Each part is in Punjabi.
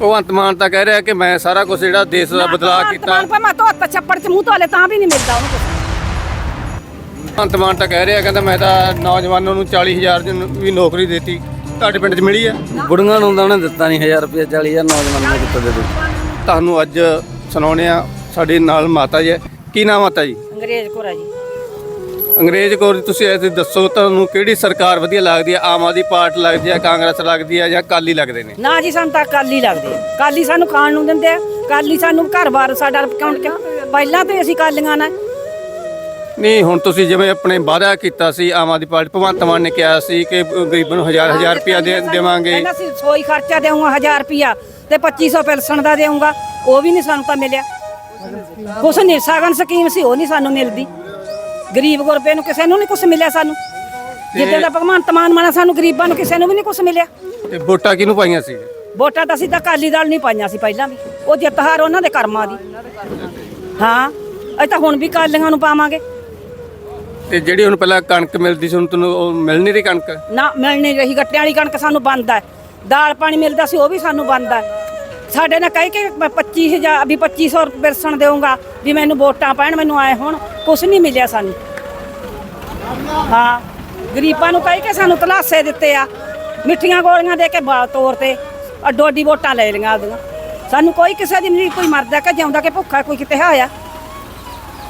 ਭਗਵੰਤ ਮਾਨ ਤਾਂ ਕਹਿ ਰਿਹਾ ਕਿ ਮੈਂ ਸਾਰਾ ਕੁਝ ਜਿਹੜਾ ਦੇਸ਼ ਦਾ ਬਦਲਾਅ ਕੀਤਾ। ਮੈਂ ਧੋਤਾ ਛੱਪੜ ਚ ਮੂੰਹ ਧੋਲੇ ਤਾਂ ਵੀ ਨਹੀਂ ਮਿਲਦਾ ਉਹਨੂੰ ਕੁਛ। ਭਗਵੰਤ ਮਾਨ ਤਾਂ ਕਹਿ ਰਿਹਾ ਕਹਿੰਦਾ ਮੈਂ ਤਾਂ ਨੌਜਵਾਨਾਂ ਨੂੰ 40000 ਦੀ ਨ- ਵੀ ਨੌਕਰੀ ਦਿੱਤੀ ਤੁਹਾਡੇ ਪਿੰਡ 'ਚ ਮਿਲੀ ਆ? ਬੁੜੀਆਂ ਨੂੰ ਤਾਂ ਉਹਨੇ ਦਿੱਤਾ ਨਹੀਂ 1000 ਰੁਪਏ 40000 ਨੌਜਵਾਨਾਂ ਨੂੰ ਦਿੱਤਾ ਦੇ ਦੋ ਤੁਹਾਨੂੰ ਅੱਜ ਸੁਣਾਉਣੇ ਆ ਸਾਡੇ ਨਾਲ ਮਾਤਾ ਜੀ ਹੈ। ਕੀ ਨਾਮ ਮਾਤਾ ਜੀ? ਅੰਗਰੇਜ਼ ਕੋਰਾ ਜੀ। ਅੰਗਰੇਜ਼ ਕੌਰ ਤੁਸੀਂ ਐਸੇ ਦੱਸੋ ਤੁਹਾਨੂੰ ਕਿਹੜੀ ਸਰਕਾਰ ਵਧੀਆ ਲੱਗਦੀ ਹੈ? ਆਮ ਆਦਮੀ ਪਾਰਟੀ ਲੱਗਦੀ ਹੈ ਕਾਂਗਰਸ ਲੱਗਦੀ ਹੈ ਜਾਂ ਕਾਲੀ ਲੱਗਦੇ ਨੇ? ਨਾ ਜੀ ਸਾਨੂੰ ਤਾਂ ਕਾਲੀ ਲੱਗਦੇ ਆ। ਕਾਲੀ ਸਾਨੂੰ ਖਾਣ ਨੂੰ ਦਿੰਦੇ ਆ। ਕਾਲੀ ਸਾਨੂੰ ਘਰ-ਬਾਰ ਸਾਡਾ ਅਕਾਊਂਟ ਕਿਉਂ? ਪਹਿਲਾਂ ਤੇ ਅਸੀਂ ਕਾਲੀਆਂ ਨਾਲ। ਨਹੀਂ ਹੁਣ ਤੁਸੀਂ ਜਿਵੇਂ ਆਪਣੇ ਵਾਅਦਾ ਕੀਤਾ ਸੀ ਆਮ ਆਦਮੀ ਪਾਰਟੀ ਭਗਵੰਤ ਮਾਨ ਨੇ ਕਿਹਾ ਸੀ ਕਿ ਗਰੀਬਾਂ ਨੂੰ ਹਜ਼ਾਰ ਹਜ਼ਾਰ ਰੁਪਇਆ ਦੇ ਦੇਵਾਂਗੇ। ਕਹਿੰਦਾ ਸੀ ਸੋਈ ਖਰਚਾ ਦੇਵਾਂਗਾ 1000 ਰੁਪਿਆ ਤੇ 2500 ਪੈਨਸ਼ਨ ਦਾ ਦੇਵਾਂਗਾ। ਉਹ ਵੀ ਨਹੀਂ ਸਾਨੂੰ ਤਾਂ ਮਿਲਿਆ। ਕੁਛ ਨਹੀਂ ਸਾਗਨ ਸਕੀਮ ਸੀ ਉਹ ਨਹੀਂ ਸਾਨੂੰ ਮਿਲਦੀ। ਗਰੀਬ ਗੁਰਬੇ ਨੂੰ ਕਿਸੇ ਨੂੰ ਨਹੀਂ ਕੁਛ ਮਿਲਿਆ ਸਾਨੂੰ। ਜਿੱਦਾਂ ਦਾ ਭਗਵੰਤ ਮਾਨ ਮਾਨਾ ਸਾਨੂੰ ਗਰੀਬਾਂ ਨੂੰ ਕਿਸੇ ਨੂੰ ਵੀ ਨਹੀਂ ਕੁਛ ਮਿਲਿਆ। ਤੇ ਵੋਟਾਂ ਕਿਹਨੂੰ ਪਾਈਆਂ ਸੀ? ਵੋਟਾਂ ਤਾਂ ਅਸੀਂ ਤਾਂ ਅਕਾਲੀ ਦਲ ਨਹੀਂ ਪਾਈਆਂ ਸੀ ਪਹਿਲਾਂ ਵੀ। ਉਹ ਜਿੱਤ ਹਾਰ ਉਹਨਾਂ ਦੇ ਕਰਮਾਂ ਦੀ। ਹਾਂ ਅਸੀਂ ਤਾਂ ਹੁਣ ਵੀ ਕਾਲੀਆਂ ਨੂੰ ਪਾਵਾਂਗੇ। ਤੇ ਜਿਹੜੀ ਹੁਣ ਪਹਿਲਾਂ ਕਣਕ ਮਿਲਦੀ ਸੀ ਹੁਣ ਤੁਹਾਨੂੰ ਉਹ ਮਿਲ ਨਹੀਂ ਰਹੀ ਕਣਕ? ਨਾ ਮਿਲ ਨਹੀਂ ਰਹੀ। ਗੱਟਿਆਂ ਵਾਲੀ ਕਣਕ ਸਾਨੂੰ ਬੰਦ ਹੈ। ਦਾਲ ਪਾਣੀ ਮਿਲਦਾ ਸੀ ਉਹ ਵੀ ਸਾਨੂੰ ਬੰਦ ਹੈ। ਸਾਡੇ ਨਾਲ ਕਹਿ ਕੇ ਮੈਂ 25000 ਵੀ 2500 ਰੁਪਏ ਦੇਵਾਂਗਾ ਵੀ ਮੈਨੂੰ ਵੋਟਾਂ ਪੈਣ ਮੈਨੂੰ ਆਏ ਹੁਣ ਕੁਝ ਨਹੀਂ ਮਿਲਿਆ ਸਾਨੂੰ। ਹਾਂ ਗਰੀਬਾਂ ਨੂੰ ਕਹਿ ਕੇ ਸਾਨੂੰ ਤਲਾਸੇ ਦਿੱਤੇ ਆ ਮਿੱਠੀਆਂ ਗੋਲੀਆਂ ਦੇ ਕੇ ਬਾਲ ਤੋਰ ਤੇ ਅੱਡੋ ਅੱਡੀ ਵੋਟਾਂ ਲੈ ਲਈਆਂ ਆਪਦੀਆਂ। ਸਾਨੂੰ ਕੋਈ ਕਿਸੇ ਦੀ ਨਹੀਂ ਕੋਈ ਮਰਦਾ ਕਿ ਜਿਉਂਦਾ ਕਿ ਭੁੱਖਾ ਕੋਈ ਕਿਤੇ ਹੋਇਆ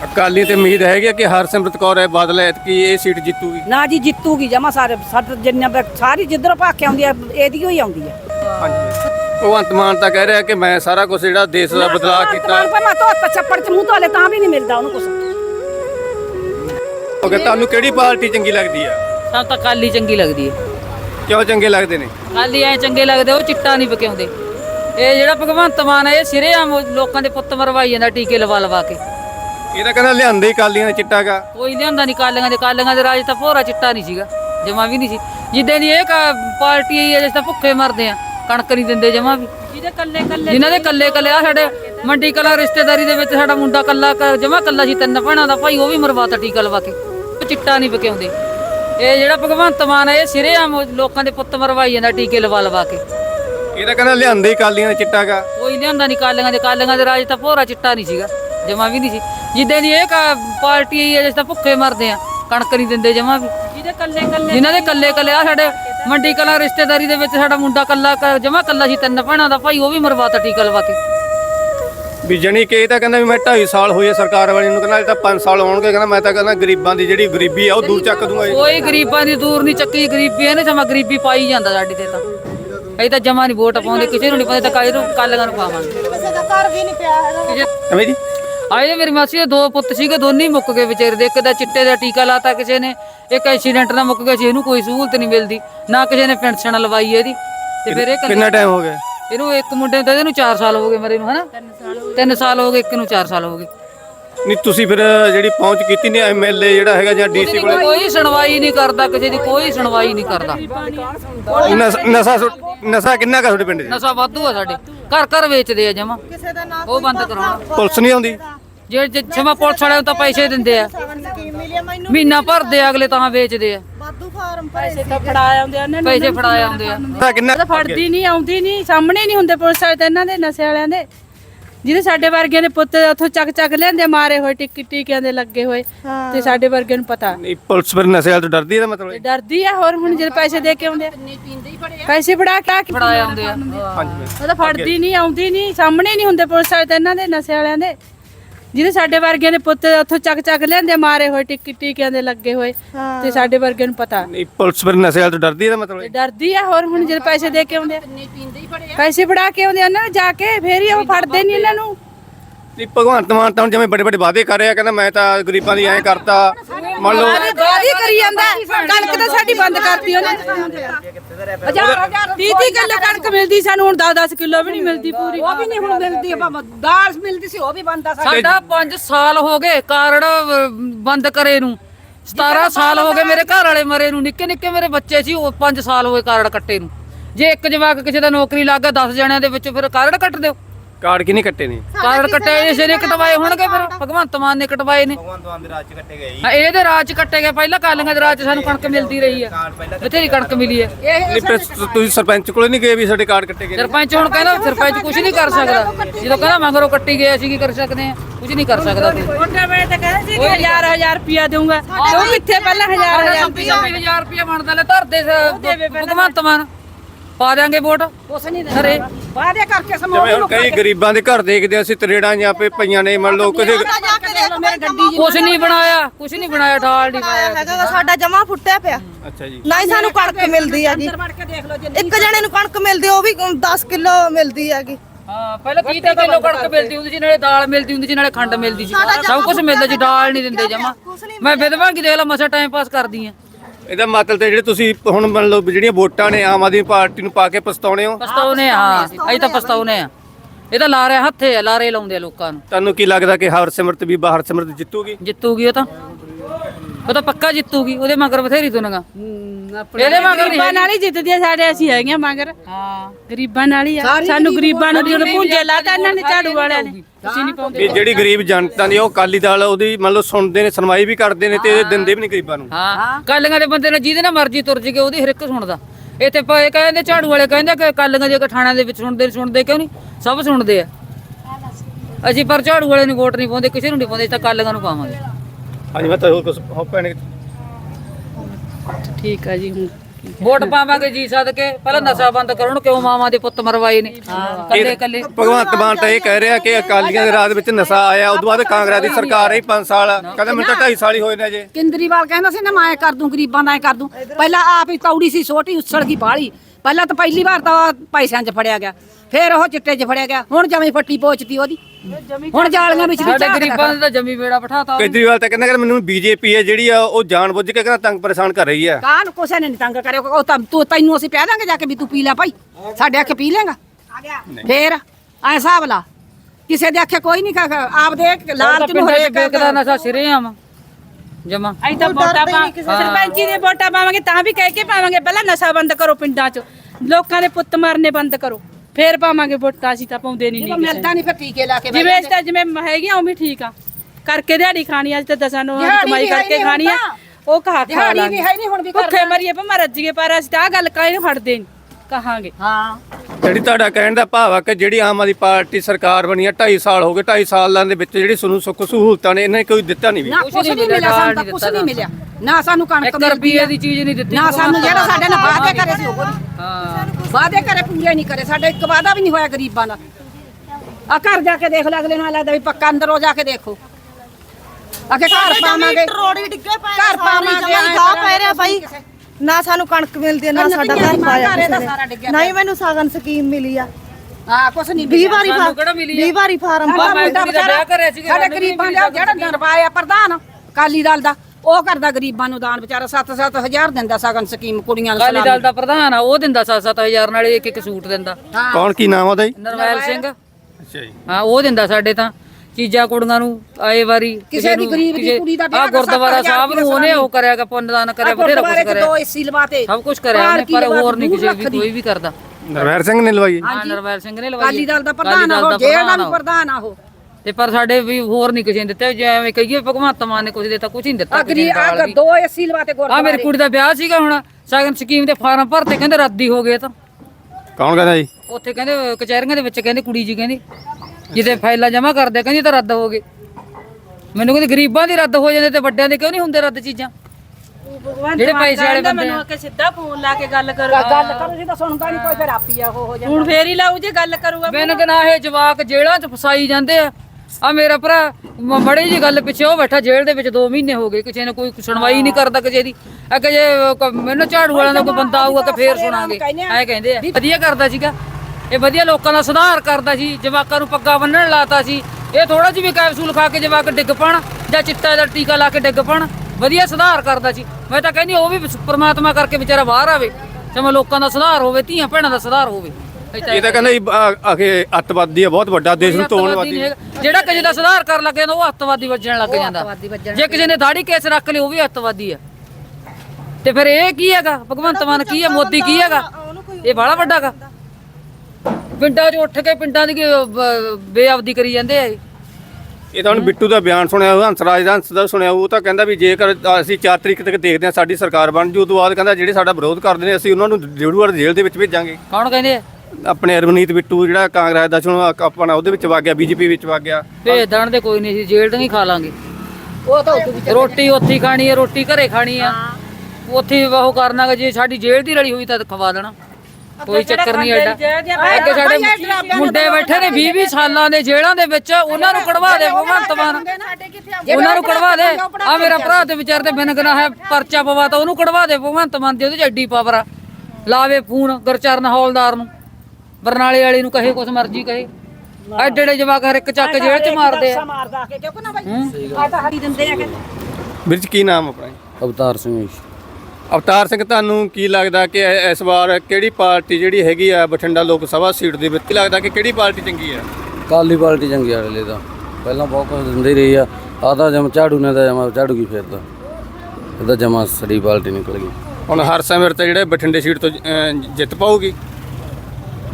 ਅਕਾਲੀ ਤੇ ਉਮੀਦ ਹੈਗੀ ਕਿ ਹਰਸਿਮਰਤ ਕੌਰ ਹੈ ਬਾਦਲ ਐਤਕੀ ਇਹ ਸੀਟ ਜਿੱਤੂਗੀ? ਨਾ ਜੀ ਜਿੱਤੂਗੀ ਜਮਾ ਸਾਰੇ ਸਾਡੇ ਜਿੰਨਾ ਸਾਰੀ ਜਿੱਧਰੋਂ ਭਾਕੇ ਆਉਂਦੀ ਆ ਇਹਦੀ ਹੀ ਆਉਂਦੀ ਆ। ਹਾਂਜੀ। ਭਗਵੰਤ ਮਾਨ ਤਾਂ ਕਹਿ ਰਿਹਾ ਕਿ ਮੈਂ ਸਾਰਾ ਕੁਝ ਜਿਹੜਾ ਦੇਸ਼ ਦਾ ਬਦਲਾਅ ਕੀਤਾ। ਪਰ ਮੈਂ ਧੋਤਾ ਛੱਪੜ ਚ ਮੂੰਹ ਧੋਲੇ ਤਾਂ ਵੀ ਨਹੀਂ ਮਿਲਦਾ ਉਹਨੂੰ ਕੁਛ। ਓਕੇ ਤੁਹਾਨੂੰ ਕਿਹੜੀ ਪਾਰਟੀ ਚੰਗੀ ਲੱਗਦੀ ਆ? ਸਾਨੂੰ ਤਾਂ ਕਾਲੀ ਚੰਗੀ ਲੱਗਦੀ ਹੈ ਕਿਉਂ ਚੰਗੇ ਲੱਗਦੇ ਨੇ? ਕਾਲੀ ਐ ਚੰਗੇ ਲੱਗਦੇ ਉਹ ਚਿੱਟਾ ਨਹੀਂ ਪਕਿਆਉਂਦੇ ਇਹ ਜਿਹੜਾ ਭਗਵੰਤ ਮਾਨ ਹੈ ਇਹ ਸਿਰੇ ਆਮ ਲੋਕਾਂ ਦੇ ਪੁੱਤ ਮਰਵਾਈ ਜਾਂਦਾ ਟੀਕੇ ਲਵਾ ਲਵਾ ਕੇ। ਇਹ ਤਾਂ ਕਹਿੰਦਾ ਲਿਆਂਦੇ ਹੀ ਕਾਲੀਆਂ ਨੇ ਚਿੱਟਾ ਗਾ। ਕੋਈ ਲਿਆਂਦਾ ਨਹੀਂ ਕਾਲੀਆਂ ਦੇ ਕਾਲੀਆਂ ਦੇ ਰਾਜ ਤਾਂ ਭੋਰਾ ਚਿੱਟਾ ਨਹੀਂ ਸੀਗਾ ਜਮਾ ਵੀ ਨਹੀਂ ਸੀ। ਜਿੱਦਾਂ ਦੀ ਇਹ ਕਾ- ਪਾਰਟੀ ਆਈ ਹੈ ਜਿਸ ਤਾਂ ਭੁੱਖੇ ਮਰਦੇ ਆ। ਕਣਕ ਨਹੀਂ ਦਿੰਦੇ ਜਮਾ ਵੀ। ਜਿਹਦੇ ਕੱਲੇ ਕੱਲੇ ਜਿਨ੍ਹਾਂ ਦੇ ਕੱਲੇ ਕੱਲੇ ਆ ਸਾਡੇ ਮੰਡੀ ਕਲਾ ਰਿਸ਼ਤੇਦਾਰੀ ਦੇ ਵਿੱਚ ਸਾਡਾ ਮੁੰਡਾ ਕੱਲਾ ਜਮਾ ਕੱਲਾ ਸੀ ਤਿੰਨ ਭੈਣਾਂ ਦਾ ਭਾਈ ਉਹ ਵੀ ਮਰਵਾਤਾ ਟੀਕਾ ਲਵਾ ਕੇ। ਉਹ ਚਿੱਟਾ ਨਹੀਂ ਪਕਿਆਉਂਦੇ ਇਹ ਜਿਹੜਾ ਭਗਵੰਤ ਮਾਨ ਹੈ ਇਹ ਸਿਰੇ ਆਮ ਲੋਕਾਂ ਦੇ ਪੁੱਤ ਮਰਵਾਈ ਜਾਂਦਾ ਟੀਕੇ ਲਵਾ ਲਵਾ ਕੇ। ਇਹ ਤਾਂ ਕਹਿੰਦਾ ਲਿਆਂਦੇ ਹੀ ਕਾਲੀਆਂ ਚਿੱਟਾ ਗਾ। ਕੋਈ ਲਿਆਂਦਾ ਨਹੀਂ ਕਾਲੀਆਂ ਦੇ ਕਾਲੀਆਂ ਦੇ ਰਾਜ ਤਾਂ ਭੋਰਾ ਚਿੱਟਾ ਨਹੀਂ ਸੀਗਾ ਜਮਾ ਵੀ ਨਹੀਂ ਸੀ। ਜਿੱਦਾਂ ਦੀ ਇਹ ਕਾ- ਪਾਰਟੀ ਆਈ ਹੈ ਜਿਸ ਤਾਂ ਭੁੱਖੇ ਮਰਦੇ ਆ ਕਣਕ ਨਹੀਂ ਦਿੰਦੇ ਜਮਾ ਵੀ। ਜਿਹਦੇ ਕੱਲੇ ਕੱਲੇ ਜਿਨ੍ਹਾਂ ਦੇ ਕੱਲੇ ਕੱਲੇ ਆ ਸਾਡੇ ਮੰਡੀ ਕਲਾ ਰਿਸ਼ਤੇਦਾਰੀ ਦੇ ਵਿੱਚ ਸਾਡਾ ਮੁੰਡਾ ਕੱਲਾ ਜਮਾ ਕੱਲਾ ਸੀ ਤਿੰਨ ਭੈਣਾਂ ਦਾ ਭਾਈ ਉਹ ਵੀ ਮਰਵਾਤਾ ਟੀਕਾ ਲਵਾ ਕੇ। ਵੀ ਜਣੀ ਕਿ ਇਹ ਤਾਂ ਕਹਿੰਦਾ ਵੀ ਮੈਂ 2.5 ਸਾਲ ਹੋਏ ਸਰਕਾਰ ਵਾਲੀ ਨੂੰ ਕਹਿੰਦਾ ਇਹ ਤਾਂ 5 ਸਾਲ ਹੋਣਗੇ ਕਹਿੰਦਾ ਮੈਂ ਤਾਂ ਕਹਿੰਦਾ ਗਰੀਬਾਂ ਦੀ ਜਿਹੜੀ ਗਰੀਬੀ ਆ ਉਹ ਦੂਰ ਚੱਕ ਦੂੰਗਾ ਇਹ। ਕੋਈ ਗਰੀਬਾਂ ਦੀ ਦੂਰ ਨਹੀਂ ਚੱਕੀ ਗਰੀਬੀ ਇਹਨੇ ਸਮਾਂ ਗਰੀਬੀ ਪਾਈ ਜਾਂਦਾ ਸਾਡੇ ਤੇ ਤਾਂ। ਅਸੀਂ ਤਾਂ ਜਮਾ ਨਹੀਂ ਵੋਟ ਪਾਉਂਦੇ ਕਿਸੇ ਨੂੰ ਨਹੀਂ ਪਾਉਂਦੇ ਤਾਂ ਕਾਹਦੇ ਨੂੰ ਕਾਲੀਆਂ ਨੂੰ ਪਾਵਾਂਗੇ। ਕਿਸੇ ਦਾ ਘਰ ਵੀ ਨਹੀਂ ਪਿਆ ਹੈਗਾ। ਐਵੇਂ ਜੀ? ਆਏ ਮੇਰੀ ਮਾਸੀ ਦੇ ਦੋ ਪੁੱਤ ਸੀਗੇ ਦੋਨੇ ਹੀ ਮੁੱਕ ਗਏ ਵਿਚਾਰੇ ਦੇ ਇੱਕ ਦਾ ਚਿੱਟੇ ਦਾ ਟੀਕਾ ਲਾਤਾ ਕਿਸੇ ਨੇ ਇੱਕ ਐਕਸੀਡੈਂਟ ਨਾਲ ਮੁੱਕ ਗਿਆ ਸੀ ਇਹਨੂੰ ਕੋਈ ਸਹੂਲਤ ਨਹੀਂ ਮਿਲਦੀ ਨਾ ਕਿਸੇ ਨੇ ਪੈਨਸ਼ਨ ਲਵਾਈ ਇਹਦੀ ਤੇ ਫਿਰ ਇਹ ਕਿੰਨਾ ਟਾਈਮ ਹੋ ਗਿਆ? ਇਹਨੂੰ ਇੱਕ ਮੁੰਡੇ ਨੂੰ ਤਾਂ ਇਹਨੂੰ 4 ਸਾਲ ਹੋ ਗਏ ਮਰੇ ਨੂੰ ਹਨਾ? 3 ਸਾਲ ਹੋ ਗਏ। ਇੱਕ ਨੂੰ 4 ਸਾਲ ਹੋ ਗਏ। ਨਹੀਂ ਤੁਸੀਂ ਫਿਰ ਜਿਹੜੀ ਪਹੁੰਚ ਕੀਤੀ ਨਹੀਂ ਐਮਐਲਏ ਜਿਹੜਾ ਹੈਗਾ ਜਾਂ ਡੀਸੀ ਕੋਲ? ਕੋਈ ਸੁਣਵਾਈ ਨਹੀਂ ਕਰਦਾ ਕਿਸੇ ਦੀ ਕੋਈ ਸੁਣਵਾਈ ਨਹੀਂ ਕਰਦਾ। ਨਸ਼ਾ ਨਸ਼ਾ ਕਿੰਨਾ ਕਾ ਤੁਹਾਡੇ ਪਿੰਡ 'ਚ? ਨਸ਼ਾ ਵਾਧੂ ਆ ਸਾਡੇ। ਘਰ ਘਰ ਵੇਚਦੇ ਆ ਜਮਾ। ਕਿਸੇ ਦਾ ਨਾ ਉਹ ਬੰਦ ਕਰਾਉਣਾ। ਪੁਲਿਸ ਨਹੀਂ ਆਉਂਦੀ? ਜੇ ਜੇ ਜਮਾ ਪੁਲਿਸ ਵਾਲਿਆਂ ਨੂੰ ਤਾਂ ਪੈਸੇ ਦਿੰਦੇ ਆ। ਆ ਮੈਨੂੰ ਮਹੀਨਾ ਭਰਦੇ ਆ, ਅਗਲੇ ਤਾਂ ਵੇਚਦੇ ਆ। ਵਾਧੂ ਫਾਰਮ ਭਰੇ ਸੀ ਤਾਂ ਫੜਾ ਆਉਂਦੇ ਉਹਨਾਂ ਪੈਸੇ ਫੜਾਏ ਆਉਂਦੇ ਆ। ਨਸ਼ਾ ਕਿੰਨਾ ਫੜਦੀ ਨਹੀਂ ਆਉਂਦੀ ਨਹੀਂ ਸਾਹਮਣੇ ਨਹੀਂ ਹੁੰਦੇ ਪੁਲਿਸ ਵਾਲੇ ਤਾਂ ਇਹਨਾਂ ਦੇ ਨਸ਼ੇ ਵਾਲਿਆਂ ਦੇ। ਜਿਹਦੇ ਸਾਡੇ ਵਰਗਿਆਂ ਦੇ ਪੁੱਤ ਉੱਥੋਂ ਚੱਕ ਚੱਕ ਲਿਆਂਦੇ ਮਾਰੇ ਹੋਏ ਟਿੱਕੀ ਟੀਕਿਆਂ ਦੇ ਲੱਗੇ ਹੋਏ ਤੇ ਸਾਡੇ ਵਰਗਿਆਂ ਨੂੰ ਪਤਾ। ਨਹੀਂ ਪੁਲਿਸ ਫਿਰ ਨਸ਼ੇ ਵਾਲ ਤੋਂ ਡਰਦੀ ਇਹਦਾ ਮਤਲਬ ਤੇ ਡਰਦੀ ਆ ਹੋਰ ਹੁਣ ਜਦੋਂ ਪੈਸੇ ਦੇ ਕੇ ਆਉਂਦੇ ਆ। ਪੈਸੇ ਫੜਾ ਕੇ ਆ ਕੇ ਫੜਾਏ ਆਉਂਦੇ ਆ। ਹਾਂਜੀ। ਉਹ ਤਾਂ ਫੜਦੀ ਨਹੀਂ ਆਉਂਦੀ ਨਹੀਂ ਸਾਹਮਣੇ ਨਹੀਂ ਹੁੰਦੇ ਪੁਲਿਸ ਵਾਲੇ ਤਾਂ ਇਹਨਾਂ ਦੇ ਨਸ਼ੇ ਵਾਲਿਆਂ ਦੇ। ਜਿਹਦੇ ਸਾਡੇ ਵਰਗਿਆਂ ਦੇ ਪੁੱਤ ਉੱਥੋਂ ਚੱਕ ਚੱਕ ਲਿਆਂਦੇ ਮਾਰੇ ਹੋਏ ਟਿੱਕੀ ਟੀਕਿਆਂ ਦੇ ਲੱਗੇ ਹੋਏ ਤੇ ਸਾਡੇ ਵਰਗਿਆਂ ਨੂੰ ਪਤਾ। ਨਹੀਂ ਪੁਲਿਸ ਫਿਰ ਨਸ਼ੇ ਵਾਲ ਤੋਂ ਡਰਦੀ ਇਹਦਾ ਮਤਲਬ ਡਰਦੀ ਆ ਹੋਰ ਹੁਣ ਜਦੋਂ ਪੈਸੇ ਦੇ ਕੇ ਆਉਂਦੇ ਆ। ਪੈਸੇ ਫੜਾ ਕੇ ਆਉਂਦੇ ਆ ਨੂੰ ਜਾ ਕੇ ਫੇਰ ਹੀ ਉਹ ਫੜਦੇ ਨਹੀਂ ਇਹਨਾਂ ਨੂੰ। ਨਹੀਂ ਭਗਵੰਤ ਮਾਨ ਤਾਂ ਜਿਵੇਂ ਵੱਡੇ ਵੱਡੇ ਵਾਅਦੇ ਕਰ ਰਿਹਾ ਕਹਿੰਦਾ ਮੈਂ ਤਾਂ ਗਰੀਬਾਂ ਦੀ ਐਂ ਕਰਤਾ। ਮੰਨ ਲਓ। ਗਾਦੀ ਕਰੀ ਜਾਂਦਾ। ਕਣਕ ਤਾਂ ਸਾਡੀ ਬੰਦ ਕਰਤੀ ਉਹਨੇ। ਹਜ਼ਾਰ ਹਜ਼ਾਰ 30 30 ਕਿਲੋ ਕਣਕ ਮਿਲਦੀ ਸਾਨੂੰ ਹੁਣ 10 10 ਕਿਲੋ ਵੀ ਨਹੀਂ ਮਿਲਦੀ ਪੂਰੀ। ਉਹ ਵੀ ਨਹੀਂ ਹੁਣ ਮਿਲਦੀ ਆਪਾਂ ਦਾਲ ਮਿਲਦੀ ਸੀ ਉਹ ਵੀ ਬੰਦਾ ਸਾਡਾ। 5 ਸਾਲ ਹੋ ਗਏ ਕਾਰਡ ਬੰਦ ਕਰੇ ਨੂੰ। 17 ਸਾਲ ਹੋ ਗਏ ਮੇਰੇ ਘਰ ਵਾਲੇ ਮਰੇ ਨੂੰ। ਨਿੱਕੇ ਨਿੱਕੇ ਮੇਰੇ ਬੱਚੇ ਸੀ ਉਹ 5 ਸਾਲ ਹੋਏ ਕਾਰਡ ਕੱਟੇ ਨੂੰ। ਜੇ ਇੱਕ ਜਵਾਕ ਕਿਸੇ ਦਾ ਨੌਕਰੀ ਲੱਗ ਗਿਆ 10 ਜਣਿਆਂ ਦੇ ਵਿੱਚ ਫਿਰ ਕਾਰਡ ਕੱਟ ਦਿਓ। ਕਾਰਡ ਕਿਹਨੇ ਕੱਟੇ ਨੇ? ਕਾਰਡ ਕੱਟੇ ਨੇ ਕਟਵਾਏ ਹੋਣਗੇ ਫਿਰ? ਭਗਵੰਤ ਮਾਨ ਨੇ ਕਟਵਾਏ ਨੇ। ਹਾਂ ਇਹਦੇ ਰਾਜ ਚ ਕੱਟੇ ਗਏ ਪਹਿਲਾਂ ਕਾਲੀਆਂ ਦੇ ਰਾਜ ਚ ਸਾਨੂੰ ਕਣਕ ਮਿਲਦੀ ਰਹੀ ਹੈ। ਬਥੇਰੀ ਕਣਕ ਮਿਲੀ ਹੈ। ਨਹੀਂ ਫਿਰ ਤੁਸੀਂ ਸਰਪੰਚ ਕੋਲੇ ਨਹੀਂ ਗਏ ਵੀ ਸਾਡੇ ਕਾਰਡ ਕੱਟੇ ਗਏ? ਸਰਪੰਚ ਹੁਣ ਕਹਿੰਦਾ ਸਰਪੰਚ ਕੁਝ ਨਹੀਂ ਕਰ ਸਕਦਾ। ਜਦੋਂ ਕਹਿੰਦਾ ਮਗਰੋਂ ਕੱਟੀ ਗਏ ਅਸੀਂ ਕੀ ਕਰ ਸਕਦੇ ਆ ਕੁਝ ਨਹੀਂ ਕਰ ਸਕਦਾ ਕੋਈ। ਵੋਟਾਂ ਵੇਲੇ ਤਾਂ ਕਹਿੰਦੇ ਸੀ ਕਿ ਹਜ਼ਾਰ ਹਜ਼ਾਰ ਰੁਪਿਆ ਦਊਂਗਾ। ਉਹ ਕਿੱਥੇ? ਪਹਿਲਾਂ ਹਜ਼ਾਰ ਹਜ਼ਾਰ ਸੰਪੀ 1000 ਰੁਪਏ ਬਣਦਾ ਲੈ ਧਰਦੇ ਭਗਵੰਤ ਮਾਨ। ਪਾ ਦਿਆਂਗੇ ਵੋਟ? ਕੁਛ ਨਹੀਂ ਸਰੇ ਵਾਅਦੇ ਕਰਕੇ ਸਮੋਹ ਜਿਵੇਂ ਹੁਣ ਕਈ ਗਰੀਬਾਂ ਦੇ ਘਰ ਦੇਖਦੇ ਹਾਂ ਅਸੀਂ ਤਰੇੜਾਂ ਜਾਂ ਪੇ ਪਈਆਂ ਨੇ ਮੰਨ ਲਓ ਕਿਸੇ ਮੇਰੇ ਗੱਡੀ ਕੁਝ ਨਹੀਂ ਬਣਾਇਆ ਕੁਝ ਨਹੀਂ ਬਣਾਇਆ ਠਾਲ ਨਹੀਂ ਪਾਇਆ ਹੈਗਾ ਗਾ, ਸਾਡਾ ਜਮਾ ਫੁੱਟਿਆ ਪਿਆ। ਅੱਛਾ ਜੀ। ਨਾ ਹੀ ਸਾਨੂੰ ਕਣਕ ਮਿਲਦੀ ਹੈਗੀ। ਵੜ ਕੇ ਦੇਖ ਲਓ ਜੇ ਇੱਕ ਜਣੇ ਨੂੰ ਕਣਕ ਮਿਲਦੀ ਉਹ ਵੀ 10 ਕਿਲੋ ਮਿਲਦੀ ਹੈਗੀ। ਹਾਂ ਪਹਿਲਾਂ 30 ਤੀਹ ਕਿਲੋ ਕਣਕ ਮਿਲਦੀ ਹੁੰਦੀ ਸੀ ਨਾਲੇ ਦਾਲ ਮਿਲਦੀ ਹੁੰਦੀ ਸੀ ਨਾਲੇ ਖੰਡ ਮਿਲਦੀ ਸੀ। ਸਭ ਕੁਝ ਮਿਲਦਾ ਸੀ ਦਾਲ ਨਹੀਂ ਦਿੰਦੇ ਜਮਾ। ਮੈਂ ਵਿਧਵਾ ਕੀ ਦੇਖ ਲਾ ਮਸਾ ਟਾਈਮ ਪਾਸ ਕਰਦੀ ਆ। ਇਹਦਾ ਮਤਲਬ ਤੇ ਜਿਹੜੇ ਤੁਸੀਂ ਹੁਣ ਮੰਨ ਲਓ ਵੀ ਜਿਹੜੀਆਂ ਵੋਟਾਂ ਨੇ ਆਮ ਆਦਮੀ ਪਾਰਟੀ ਨੂੰ ਪਾ ਕੇ ਪਛਤਾਉਣੇ ਹੋ? ਪਛਤਾਉਨੇ ਆ ਹਾਂ ਅਸੀਂ ਤਾਂ ਪਛਤਾਉਨੇ ਆ ਇਹ ਤਾਂ ਲਾਰੇ ਹੱਥੇ ਆ ਲਾਰੇ ਲਾਉਂਦੇ ਆ ਲੋਕਾਂ ਨੂੰ। ਤੁਹਾਨੂੰ ਕੀ ਲੱਗਦਾ ਕਿ ਹਰਸਿਮਰਤ ਵੀ ਬਾਹਰ ਸਿਮਰਤ ਜਿੱਤੂਗੀ? ਜਿੱਤੂਗੀ ਉਹ ਤਾਂ। ਉਹ ਤਾਂ ਪੱਕਾ ਜਿੱਤੂਗੀ ਉਹਦੇ ਮਗਰ ਬਥੇਰੀ ਤੁਨਗਾ ਇਹਦੇ ਮਗਰ ਗਰੀਬਾਂ ਨਾਲ ਹੀ ਜਿੱਤਦੀਆਂ ਸਾਡੇ ਅਸੀਂ ਹੈਗੀਆਂ ਮਗਰ। ਹਾਂ। ਗਰੀਬਾਂ ਨਾਲ ਹੀ ਆ। ਸਾਨੂੰ ਗਰੀਬਾਂ ਨੂੰ ਜਦੋਂ ਪੁੰਜੇ ਲਾਤਾ ਇਹਨਾਂ ਨੇ ਝਾੜੂ ਵਾਲਿਆਂ ਨੇ। ਅਸੀਂ ਨਹੀਂ ਪਾਉਂਦੇ। ਵੀ ਜਿਹੜੀ ਗਰੀਬ ਜਨਤਾ ਦੀ ਉਹ ਅਕਾਲੀ ਦਲ ਉਹਦੀ ਮੰਨ ਲਓ ਸੁਣਦੇ ਨੇ ਸੁਣਵਾਈ ਵੀ ਕਰਦੇ ਨੇ ਤੇ ਦਿੰਦੇ ਵੀ ਨਹੀਂ ਗਰੀਬਾਂ ਨੂੰ। ਹਾਂ। ਕਾਲੀਆਂ ਦੇ ਬੰਦੇ ਨੇ ਜਿਹਦੇ ਨਾਲ ਮਰਜ਼ੀ ਤੁਰ ਜਗੇ ਉਹਦੀ ਹਰ ਇੱਕ ਸੁਣਦਾ। ਇੱਥੇ ਪਏ ਕਹਿੰਦੇ ਝਾੜੂ ਵਾਲੇ ਕਹਿੰਦੇ ਕਿ ਕਾਲੀਆਂ ਦੇ ਕਠਾਣਾਂ ਦੇ ਵਿੱਚ ਸੁਣਦੇ ਸੁਣਦੇ ਕਿਉਂ ਨਹੀਂ? ਸਭ ਸੁਣਦੇ ਆ। ਅਸੀਂ ਪਰ ਝਾੜੂ ਵਾਲੇ ਨੂੰ ਵੋਟ ਨਹੀਂ ਪਾਉਂਦੇ ਕਿਸੇ ਨੂੰ ਨਹੀਂ ਪਾਉਂਦੇ ਤਾਂ ਕਾਲੀਆਂ ਨੂੰ ਪਾਵਾਂਗੇ। ਹਾਂਜੀ ਮੈਂ ਤਾਂ ਹੋਰ ਕੁਝ ਹੋ ਭੈਣੇ ਠੀਕ ਆ ਜੀ ਹੁਣ ਵੋਟ ਪਾਵਾਂਗੇ ਜੀ ਸਦਕੇ ਪਹਿਲਾਂ ਨਸ਼ਾ ਬੰਦ ਕਰੋ ਕਿਉਂ ਮਾਵਾਂ ਦੇ ਪੁੱਤ ਮਰਵਾਏ ਨੇ? ਕੱਲੇ ਕੱਲੇ ਭਗਵੰਤ ਮਾਨ ਤਾਂ ਇਹ ਕਹਿ ਰਿਹਾ ਕਿ ਅਕਾਲੀਆਂ ਦੇ ਰਾਜ ਵਿੱਚ ਨਸ਼ਾ ਆਇਆ ਉਦੋਂ ਬਾਅਦ ਕਾਂਗਰਸ ਦੀ ਸਰਕਾਰ ਰਹੀ 5 ਸਾਲ। ਕਹਿੰਦਾ ਮੈਨੂੰ ਤਾਂ 2.5 ਸਾਲ ਹੀ ਹੋਏ ਨੇ ਅਜੇ। ਕਿੰਦਰੀਵਾਲ ਕਹਿੰਦਾ ਸੀ ਨਾ ਮੈਂ ਕਰ ਦੂੰ ਗਰੀਬਾਂ ਦਾ ਐ ਕਰ ਦੂੰ। ਪਹਿਲਾਂ ਆਪ ਹੀ ਤੌੜੀ ਸੀ ਛੋਟੀ ਉੱਸਲ ਗਈ ਬਾਹਲੀ। ਪਹਿਲਾਂ ਤਾਂ ਪਹਿਲੀ ਵਾਰ ਤਾਂ ਪੈਸਿਆਂ 'ਚ ਫੜਿਆ ਗਿਆ। ਫਿਰ ਉਹ ਚਿੱਟੇ 'ਚ ਫੜਿਆ ਗਿਆ। ਹੁਣ ਜਮੀ ਫੱਟੀ ਪੋਚਤੀ ਉਹਦੀ। ਹੁਣ ਜਾਲੀਆਂ ਵਿੱਚ ਸਾਡੇ ਝਾਕ ਗਰੀਬਾਂ ਦੇ ਤਾਂ ਜੰਮੀ ਬੇੜਾ ਬਿਠਾਤਾ ਕੇਜਰੀਵਾਲ ਤਾਂ ਕਹਿੰਦਾ ਕਿ ਮੈਨੂੰ ਬੀਜੇਪੀ ਹੈ ਜਿਹੜੀ ਆ ਉਹ ਜਾਣਬੁੱਝ ਕੇ ਕਹਿੰਦਾ ਤੰਗ ਪਰੇਸ਼ਾਨ ਕਰ ਰਹੀ ਹੈ ਕਾਹਨ ਕੋਸੇ ਨੇ ਨੀ ਤੰਗ ਕਰਿਓ ਉਹ ਤਾਂ ਤੂੰ ਤੈਨੂੰ ਅਸੀਂ ਕਹਿ ਦਾਂਗੇ ਜਾ ਕੇ ਵੀ ਤੂੰ ਪੀ ਲੈ ਭਾਈ। ਸਾਡੇ ਅੱਖ ਪੀ ਲੇਗਾ। ਫੇਰ ਐ ਹਿਸਾਬ ਲਾ। ਕਿਸੇ ਦੇ ਅੱਖੇ ਕੋਈ ਨਹੀਂ ਖਾ ਆਪ ਦੇ ਲਾਲਚ ਨੂੰ ਹਰੇਕ ਵੇਚਦਾ ਨਸ਼ਾ ਸਿਰੇ ਆਮ। ਜਮਾ। ਅਸੀਂ ਤਾਂ ਵੋਟਾਂ ਪਾ ਸਰਪੰਚੀ ਦੇ ਵੋਟਾਂ ਪਾਵਾਂਗੇ ਤਾਂ ਵੀ ਕਹਿ ਕੇ ਪਾਵਾਂਗੇ। ਪਹਿਲਾਂ ਨਸ਼ਾ ਬੰਦ ਕਰੋ ਪਿੰਡਾਂ 'ਚ। ਲੋਕਾਂ ਦੇ ਪੁੱਤ ਮਾਰਨੇ ਬੰਦ ਕਰੋ। ਫੇਰ ਪਾਵਾਂਗੇ ਵੋਟਾਂ ਅਸੀਂ ਤਾਂ ਪਾਉਂਦੇ ਨਹੀਂ ਜਦੋਂ ਨਹੀਂ ਮਿਲਦਾ ਨਹੀਂ ਫਿਰ ਟੀਕੇ ਲਾ ਕੇ ਬਹਿ ਜਿਵੇਂ ਜਾਂਦੇ। ਇਸ ਤਾਂ ਜਿਵੇਂ ਹੈਗੀਆਂ ਉਵੇਂ ਠੀਕ ਆ। ਕਰਕੇ ਦਿਹਾੜੀ ਖਾਣੀ ਅੱਜ ਤਾਂ ਦਸਾਂ ਨੂੰ ਦਿਹਾੜੀ ਕਮਾਈ ਵੀ ਹੈ ਕਰਕੇ ਖਾਣੀ ਆ ਹੁਣ ਉਹ ਕਹਾ ਖਾ ਦਿਹਾੜੀ ਲਾਂਗੇ। ਵੀ ਹੈ ਨਹੀਂ ਹੁਣ ਵੀ ਭੁੱਖੇ ਮਰੀਏ ਭਾਵੇਂ ਰੱਜੀਏ ਪਰ ਅਸੀਂ ਤਾਂ ਆਹ ਗੱਲ ਕਾਹਨੂੰ ਫੜਦੇ ਨਹੀਂ ਕਹਾਂਗੇ। ਹਾਂ। ਜਿਹੜੀ ਤੁਹਾਡਾ ਕਹਿਣ ਦਾ ਭਾਵ ਆ ਕਿ ਜਿਹੜੀ ਆਮ ਆਦਮੀ ਪਾਰਟੀ ਸਰਕਾਰ ਬਣੀ ਆ 2.5 ਸਾਲ ਹੋ ਗਏ 2.5 ਸਾਲਾਂ ਦੇ ਵਿੱਚ ਜਿਹੜੀ ਸਾਨੂੰ ਸੁੱਖ ਸਹੂਲਤਾਂ ਨੇ ਇਹਨਾਂ ਨੇ ਕੋਈ ਦਿੱਤਾ ਨਹੀਂ ਵੀ। ਨਾ ਕੁਛ ਨਹੀਂ ਮਿਲਿਆ ਸਾਨੂੰ ਤਾਂ ਕੁਛ ਨਹੀਂ ਮਿਲਿਆ। ਨਾ ਸਾਨੂੰ ਕਣਕ ਇੱਕ ਰੁਪਈਏ ਦੀ ਚੀਜ਼ ਨਹੀਂ ਦਿੱਤੀ ਨਾ ਸਾਨੂੰ ਜਿਹੜਾ ਸਾਡੇ ਨਾਲ ਵਾਅਦੇ ਕਰੇ ਸੀ ਉਹ ਕੋਈ ਹਾਂ। ਵਾਅਦੇ ਕਰੇ ਪੂਰੇ ਨਹੀਂ ਕਰੇ ਸਾਡੇ ਇੱਕ ਵਾਅਦਾ ਵੀ ਨਹੀਂ ਹੋਇਆ ਗਰੀਬਾਂ ਦਾ। ਆ ਘਰ ਜਾ ਕੇ ਦੇਖ ਲੈ ਅਗਲੇ ਨੂੰ ਐਂ ਲੱਗਦਾ ਵੀ ਪੱਕਾ ਅੰਦਰੋਂ ਜਾ ਕੇ ਦੇਖੋ। ਆਖੇ ਘਰ ਪਾਵਾਂਗੇ ਰੋੜੀ ਡਿੱਗੇ ਪਏ ਘਰ ਪਾਵਾਂਗੇ, ਗਾਹ ਪੈ ਰਿਹਾ ਬਾਈ। ਨਾ ਸਾਨੂੰ ਕਣਕ ਮਿਲਦੀ ਹੈ, ਨਾ ਸਾਡਾ ਘਰ ਪਾਇਆ ਘਰ ਇਹਦਾ ਕਿਸੇ ਸਾਰਾ ਨੇ ਡਿੱਗਿਆ ਨਾ ਹੀ ਮੈਨੂੰ ਸਾਗਨ ਸਕੀਮ ਮਿਲੀ ਆ। ਹਾਂ ਕੁਛ ਨਹੀਂ 20 ਵਾਰੀ ਸਾਨੂੰ ਕਿਹੜਾ ਮਿਲੀ ਆ? 20 ਵਾਰੀ ਫਾਰਮ ਸਾਡਾ ਮੈਂ ਮੁੰਡਾ ਸੀਗਾ, ਸਾਡੇ ਗਰੀਬਾਂ ਦਾ ਜਿਹੜਾ ਨਰਵਾਇਆ ਪ੍ਰਧਾਨ ਅਕਾਲੀ ਦਲ ਦਾ ਉਹ ਕਰਦਾ ਗਰੀਬਾਂ ਨੂੰ ਦਾਨ ਵਿਚਾਰਾ 7-7 ਹਜ਼ਾਰ ਦਿੰਦਾ ਸਗਨ ਸਕੀਮ ਕੁੜੀਆਂ ਨੂੰ ਅਕਾਲੀ ਦਲ ਦਾ ਪ੍ਰਧਾਨ ਆ ਉਹ ਦਿੰਦਾ 7-7000 ਨਾਲ ਇੱਕ ਇੱਕ ਸੂਟ ਦਿੰਦਾ। ਕੌਣ ਕੀ ਨਾਮ ਉਹਦਾ ਜੀ? ਨਰਵੈਲ। ਸਿੰਘ। ਅੱਛਾ ਜੀ। ਹਾਂ ਉਹ ਦਿੰਦਾ ਸਾਡੇ ਤਾਂ। ਚੀਜ਼ਾਂ ਕੁੜੀਆਂ ਨੂੰ ਆਏ ਵਾਰੀ ਕਿਸੇ ਦੀ ਗਰੀਬ ਦੀ ਕੁੜੀ ਦਾ ਵਿਆਹ ਆ ਗੁਰਦੁਆਰਾ ਸਾਹਿਬ ਨੂੰ ਉਹਨੇ ਉਹ ਕਰਿਆਗਾ ਪੁੰਨਦਾਨ ਕਰਿਆ ਬਥੇਰਾ ਕੁਝ ਕਰਿਆ। ਦੋ ਏਸੀ ਲਵਾਤੇ। ਸਭ ਕੁਝ ਕਰਿਆ ਉਹਨੇ ਪਰ ਹੋਰ ਨਹੀਂ ਕਿਸੇ ਵੀ ਕੋਈ ਵੀ ਕਰਦਾ। ਨਰਵੈਰ ਸਿੰਘ ਨੇ ਲਵਾਈ ਹਾਂ। ਨਰਵੈਲ ਸਿੰਘ ਨੇ ਲਵਾਈ ਅਕਾਲੀ ਦਲ ਦਾ ਪ੍ਰਧਾਨ ਆ ਦਲ ਉਹ ਦਾ ਵੀ ਆ ਉਹ। ਪ੍ਰਧਾਨ ਆ ਉਹ। ਤੇ ਪਰ ਸਾਡੇ ਵੀ ਹੋਰ ਨਹੀਂ ਕਿਸੇ ਨੇ ਦਿੱਤਾ ਜੇ ਐਵੇਂ ਕਹੀਏ ਭਗਵੰਤ ਮਾਨ ਨੇ ਕੁਝ ਦਿੱਤਾ ਕੁਝ ਨਹੀਂ ਦਿੱਤਾ ਅਗਰੀ ਆ ਦੋ ਏਸੀ ਲਵਾਤੇ ਆ ਗੁਰਦੁਆਰੇ। ਮੇਰੀ ਕੁੜੀ ਦਾ ਵਿਆਹ ਸੀਗਾ ਹੁਣ ਸ਼ਗਨ ਸਕੀਮ ਦੇ ਫਾਰਮ ਭਰਤੇ ਕਹਿੰਦੇ ਰੱਦ ਹੀ ਹੋ ਗਏ ਤਾਂ। ਕੌਣ ਕਹਿੰਦਾ ਜੀ? ਉੱਥੇ ਕਹਿੰਦੇ ਕਚਹਿਰੀਆਂ ਦੇ ਵਿੱਚ ਕਹਿੰਦੇ ਕੁੜੀ ਜੀ ਕਹਿੰਦੀ ਜਿਹਦੇ ਫਾਈਲਾਂ ਜਮ੍ਹਾਂ ਕਰਦੇ ਕਹਿੰਦੀ ਇਹ ਤਾਂ ਰੱਦ ਹੋ ਗਏ। ਮੈਨੂੰ ਕਹਿੰਦੀ ਗਰੀਬਾਂ ਦੀ ਰੱਦ ਹੋ ਜਾਂਦੇ ਤੇ ਵੱਡਿਆਂ ਦੇ ਕਿਉਂ ਨਹੀਂ ਹੁੰਦੇ ਰੱਦ ਚੀਜ਼ਾਂ? ਜਿਹੜੇ ਪੈਸੇ ਵਾਲੇ ਬੰਦੇ ਮੈਨੂੰ ਆ। ਕਿ ਸਿੱਧਾ ਫੋਨ ਲਾ ਕੇ ਗੱਲ ਕਰੋ। ਗੱਲ ਕਰੋ ਜੀ ਤਾਂ ਸੁਣਦਾ ਨਹੀਂ ਕੋਈ ਫਿਰ ਆਪੀ ਆ ਉਹ ਹੋ ਜਾਂਦਾ। ਹੁਣ ਫੇਰ ਹੀ ਲਾਊ ਜੇ ਗੱਲ ਕਰੂਗਾ ਬਿਨ ਗਨਾਹ ਇਹ ਜਵਾਕ ਜੇਲ੍ਹਾਂ 'ਚ ਫਸਾਈ ਜਾਂਦੇ ਆ। ਆ ਮੇਰਾ ਭਰਾ ਮੜੀ ਜੀ ਗੱਲ ਪਿੱਛੇ ਉਹ ਬੈਠਾ ਜੇਲ੍ਹ ਦੇ ਵਿੱਚ 2 ਮਹੀਨੇ ਹੋ ਗਏ ਕਿਸੇ ਨੇ ਕੋਈ ਸੁਣਵਾਈ ਨਹੀਂ ਕਰਦਾ ਕਿਸੇ ਦੀ। ਆ ਕਿ ਜੇ ਮੈਨੂੰ ਝਾੜੂ ਵਾਲਿਆਂ ਦਾ ਕੋਈ ਬੰਦਾ ਆਊਗਾ ਕਿ ਫੇਰ ਸੁਣਾਂਗੇ। ਐ ਕਹਿੰਦੇ ਆ। ਵਧੀਆ ਕਰਦਾ ਸੀਗਾ। ਇਹ ਵਧੀਆ ਲੋਕਾਂ ਦਾ ਸੁਧਾਰ ਕਰਦਾ ਸੀ ਜਵਾਕਾਂ ਨੂੰ ਪੱਗਾ ਬੰਨਣ ਲਾਤਾ ਸੀ। ਇਹ ਥੋੜਾ ਜਿਹੀ ਵੀ ਕੈਪਸੂਲ ਖਾ ਕੇ ਜਵਾਕ ਡਿੱਗ ਪਣ ਜਾਂ ਚਿੱਟਾ ਦਾ ਟੀਕਾ ਲਾ ਕੇ ਡਿੱਗ ਪਣ ਵਧੀਆ ਸੁਧਾਰ ਕਰਦਾ ਸੀ। ਮੈਂ ਤਾਂ ਕਹਿੰਦੀ ਉਹ ਵੀ ਪ੍ਰਮਾਤਮਾ ਕਰਕੇ ਵਿਚਾਰਾ ਬਾਹਰ ਆਵੇ ਸਮਾਂ ਲੋਕਾਂ ਦਾ ਸੁਧਾਰ ਹੋਵੇ ਧੀਆਂ ਭੈਣਾਂ ਦਾ ਸੁਧਾਰ ਹੋਵੇ। ਇਹ ਤਾਂ ਕਹਿੰਦਾ ਜੀ ਆਖੇ ਅੱਤਵਾਦੀ ਆ ਬਹੁਤ ਵੱਡਾ ਦੇਸ਼ ਨੂੰ ਤੋੜਨ ਅੱਤਵਾਦੀ ਵਾਲੀ ਨਹੀਂ ਹੈਗਾ। ਜਿਹੜਾ ਕਿਸੇ ਦਾ ਸੁਧਾਰ ਕਰਨ ਲੱਗ ਜਾਂਦਾ ਉਹ ਅੱਤਵਾਦੀ ਵੱਜਣ ਲੱਗ ਜਾਂਦਾ। ਜੇ ਕਿਸੇ ਨੇ ਦਾੜੀ ਕੇਸ ਰੱਖ ਲਈ ਉਹ ਵੀ ਅੱਤਵਾਦੀ ਆ। ਤੇ ਫਿਰ ਇਹ ਕੀ ਹੈਗਾ? ਭਗਵੰਤ ਮਾਨ ਕੀ ਹੈ ਮੋਦੀ ਕੀ ਹੈਗਾ? ਇਹ ਬੜਾ ਵੱਡਾ ਹੈਗਾ। ਪਿੰਡਾਂ 'ਚ ਉੱਠ ਕੇ ਪਿੰਡਾਂ ਦੀ ਬੇਅਬਦੀ ਕਰੀ ਜਾਂਦੇ ਆ ਇਹ। ਇਹ ਤਾਂ ਹੁਣ ਬਿੱਟੂ ਦਾ ਬਿਆਨ ਸੁਣਿਆ ਉਹ ਹੰਸਰਾਜ ਦਾ ਹੰਸ ਦਾ ਸੁਣਿਆ ਉਹ ਤਾਂ ਕਹਿੰਦਾ ਵੀ ਜੇਕਰ ਅਸੀਂ 4 ਤਰੀਕ ਤੱਕ ਦੇਖਦੇ ਹਾਂ ਸਾਡੀ ਸਰਕਾਰ ਬਣ ਜੂ ਉਦੋਂ ਬਾਅਦ ਕਹਿੰਦਾ ਜਿਹੜੇ ਸਾਡਾ ਵਿਰੋਧ ਕਰਦੇ ਨੇ ਅਸੀਂ ਉਹਨਾਂ ਨੂੰ ਡਿਊੜਵਾਰ ਜੇਲ੍ਹ ਦੇ ਵਿੱਚ ਭੇਜਾਂਗੇ। ਕੌਣ ਕਹਿੰਦੇ ਆ? ਆਪਣੇ ਰਵਨੀਤ ਬਿੱਟੂ ਜਿਹੜਾ ਕਾਂਗਰਸ ਦਾ ਚੁਣਵਾ ਆਪਣਾ ਉਹਦੇ ਵਿੱਚ ਵਗ ਗਿਆ ਬੀਜੇਪੀ ਵਿੱਚ ਵਗ ਗਿਆ। ਭੇਜ ਦੇਣ ਦੇ ਕੋਈ ਨਹੀਂ ਸੀ ਜੇਲ੍ਹ ਤੋਂ ਹੀ ਖਾ ਲਾਂਗੇ। ਉਹ ਤਾਂ ਉੱਥੇ ਰੋਟੀ ਉੱਥੇ ਖਾਣੀ ਹੈ ਰੋਟੀ ਘਰੇ ਖਾਣੀ ਆ। ਉੱਥੇ ਉਹ ਕਰਨਾ ਗਾ, ਜੇ ਸਾਡੀ ਜੇਲ੍ਹ ਦੀ ਰਲੀ ਹੋਈ ਤਾਂ ਖਵਾ ਦੇਣਾ। ਕੋਈ ਚੱਕਰ ਨਹੀਂ ਐਡਾ। ਅੱਗੇ ਸਾਡੇ ਮੁੰਡੇ ਬੈਠੇ ਨੇ 20 20 ਸਾਲਾਂ ਦੇ ਜੇਲ੍ਹਾਂ ਦੇ ਵਿੱਚ ਉਹਨਾਂ ਨੂੰ ਕਢਵਾ ਦੇ ਭਗਵੰਤ ਮਾਨ ਉਹਨਾਂ ਨੂੰ ਕਢਵਾ ਦੇ। ਆ ਮੇਰਾ ਭਰਾ ਤੇ ਵਿਚਾਰ ਤੇ ਬਿਨ ਗੁਨਾਹ ਹੈ ਪਰਚਾ ਪਵਾ ਤਾਂ ਉਹਨੂੰ ਕਢਵਾ ਦੇ ਭਗਵੰਤ ਮਾਨ ਦੀ ਉਹਦੇ ਚ ਐਡੀ ਪਾਵਰ ਆ। ਲਾਵੇ ਫੋਨ ਗੁਰਚਰਨ ਹੌਲਦਾਰ ਨੂੰ ਬਰਨਾਲੇ ਵਾਲੇ ਨੂੰ ਕਹੇ ਕੁਛ ਮਰਜ਼ੀ ਕਹੇ। ਐਡੇ ਐਡੇ ਜਵਾਕ ਹਰ ਇੱਕ ਚੱਕ ਜੇਲ੍ਹ ਚ ਮਾਰਦੇ ਆ। ਮਾਰਦਾ ਕੇ ਕਿਉਂ ਨਾ ਬਾਈ ਆ ਤਾਂ ਹਰੀ ਦਿੰਦੇ ਆ ਕਿ ਵਿੱਚ ਕੀ ਨਾਮ ਆਪਣਾ? ਅਵਤਾਰ ਸਿੰਘ ਜੀ। ਅਵਤਾਰ ਸਿੰਘ ਤੁਹਾਨੂੰ ਕੀ ਲੱਗਦਾ ਕਿ ਇ- ਇਸ ਵਾਰ ਕਿਹੜੀ ਪਾਰਟੀ ਜਿਹੜੀ ਹੈਗੀ ਆ ਬਠਿੰਡਾ ਲੋਕ ਸਭਾ ਸੀਟ ਦੇ ਵਿੱਚ ਕੀ ਲੱਗਦਾ ਕਿ ਕਿਹੜੀ ਪਾਰਟੀ ਚੰਗੀ ਆ? ਕਾਲੀ ਪਾਰਟੀ ਚੰਗੀ ਆ ਹਲੇ ਤਾਂ। ਪਹਿਲਾਂ ਬਹੁਤ ਕੁਝ ਦਿੰਦੀ ਰਹੀ ਆ। ਆ ਤਾਂ ਜਮ ਝਾੜੂ ਨੇ ਤਾਂ ਜਮਾ ਝਾੜੂ ਕੀ ਫੇਰਦਾ ਇਹਦਾ ਜਮਾ ਸੜੀ ਪਾਰਟੀ ਨਿਕਲ ਗਈ। ਹੁਣ ਹਰਸਿਮਰਤ ਤੇ ਜਿਹੜੇ ਬਠਿੰਡੇ ਸੀਟ ਤੋਂ ਜਿੱਤ ਪਾਊਗੀ?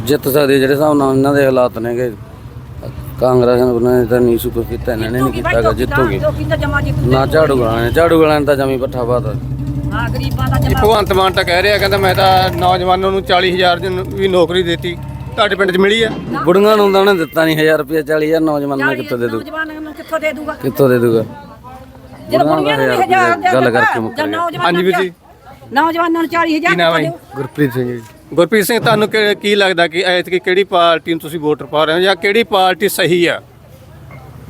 ਜਿੱਤ ਸਕਦੇ ਜਿਹੜੇ ਹਿਸਾਬ ਨਾਲ ਇਹਨਾਂ ਦੇ ਹਾਲਾਤ ਨੇਗੇ। ਕਾਂਗਰਸ ਨੇ ਤਾਂ ਨਹੀਂ ਸੁਕੋ ਕੀਤਾ ਇਹਨਾਂ ਨੇ ਨਹੀਂ ਕੀਤਾ ਗਾ ਜਿੱਤੂਗੀ। ਨਾ ਝਾੜੂ ਵਾਲਿਆਂ ਨੇ ਝਾੜੂ ਵਾਲਿਆਂ ਨੇ ਤਾਂ ਜਮੀ ਪੱਠਾ ਪਾਤਾ ਹਾਂ ਗਰੀਬਾਂ ਦਾ ਇਹ ਭਗਵੰਤ ਮਾਨ ਤਾਂ ਕਹਿ ਰਿਹਾ ਕਹਿੰਦਾ ਮੈਂ ਤਾਂ ਨੌਜਵਾਨਾਂ ਨੂੰ 40000 ਦੀ ਵੀ ਨੌਕਰੀ ਦਿੱਤੀ ਤੁਹਾਡੇ ਪਿੰਡ 'ਚ ਮਿਲੀ ਆ? ਬੁੜੀਆਂ ਨੂੰ ਤਾਂ ਉਹਨੇ ਦਿੱਤਾ ਨਹੀਂ 1000 ਰੁਪਏ 40000 ਨੌਜਵਾਨਾਂ ਨੂੰ ਕਿੱਥੋਂ ਦੇ ਦੂ? ਨੌਜਵਾਨਾਂ ਨੂੰ ਕਿੱਥੋਂ ਦੇ ਦੂਗਾ? ਕਿੱਥੋਂ ਦੇ ਦੂਗਾ? ਜਦੋਂ ਬੁੜੀਆਂ ਨੂੰ ਗੱਲ ਕਰਕੇ ਮੁੱਕ ਗਿਆ। ਹਾਂਜੀ ਵੀਰ ਜੀ। ਨੌਜਵਾਨਾਂ ਨੂੰ 40000 ਕੀ ਨਾਮ ਹੈ ਜੀ? ਗੁਰਪ੍ਰੀਤ ਸਿੰਘ ਜੀ। ਗੁਰਪ੍ਰੀਤ ਸਿੰਘ ਤੁਹਾਨੂੰ ਕਿ- ਕੀ ਲੱਗਦਾ ਕਿ ਐਤਕੀ ਕਿਹੜੀ ਪਾਰਟੀ ਨੂੰ ਤੁਸੀਂ ਵੋਟ ਪਾ ਰਹੇ ਹੋ ਜਾਂ ਕਿਹੜੀ ਪਾਰਟੀ ਸਹੀ ਆ?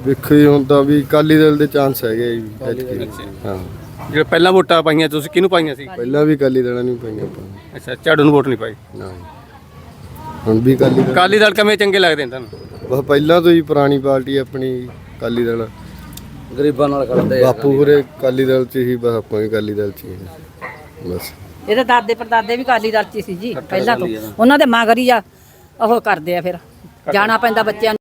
ਵੇਖੋ ਜੀ ਹੁਣ ਤਾਂ ਵੀ ਅਕਾਲੀ ਦਲ ਦੇ ਚਾਂਸ ਹੈਗੇ ਜੀ ਐਤਕੀ। ਹਾਂ। ਜਿਹੜੇ ਪਹਿਲਾਂ ਵੋਟਾਂ ਪਾਈਆਂ ਤੁਸੀਂ ਕਿਹਨੂੰ ਪਾਈਆਂ ਸੀ? ਪਹਿਲਾਂ ਵੀ ਅਕਾਲੀ ਦਲਾਂ ਨੂੰ ਪਈਆਂ ਆਪਾਂ। ਅੱਛਾ ਝਾੜੂ ਨੂੰ ਵੋਟ ਨਹੀਂ ਪਾਈ? ਨਾ। ਹੁਣ ਵੀ ਅਕਾਲੀ ਦਲ ਅਕਾਲੀ ਦਲ ਕਿਵੇਂ ਚੰਗੇ ਲੱਗਦੇ ਨੇ ਤੁਹਾਨੂੰ? ਬਸ ਪਹਿਲਾਂ ਤੋਂ ਹੀ ਪੁਰਾਣੀ ਪਾਰਟੀ ਆਪਣੀ ਅਕਾਲੀ ਦਲ। ਗਰੀਬਾਂ ਨਾਲ ਖੜਦੇ ਆ। ਬਾਪੂ ਹੋਰੇ ਅਕਾਲੀ ਦਲ ਚ ਹੀ ਬਸ ਆਪਾਂ ਵੀ ਅਕਾਲੀ ਦਲ ਚ ਹੀ। ਬਸ। ਇਹਦੇ ਦਾਦੇ ਪਰਦਾਦੇ ਵੀ ਕਾਲੀ ਦਲ ਚ ਹੀ ਸੀ ਜੀ ਪਹਿਲਾਂ ਤੋਂ। ਉਹਨਾਂ ਦੇ ਮਗਰ ਹੀ ਆ ਉਹ ਕਰਦੇ ਆ ਫਿਰ। ਜਾਣਾ ਪੈਂਦਾ ਬੱਚਿਆਂ ਨੂੰ।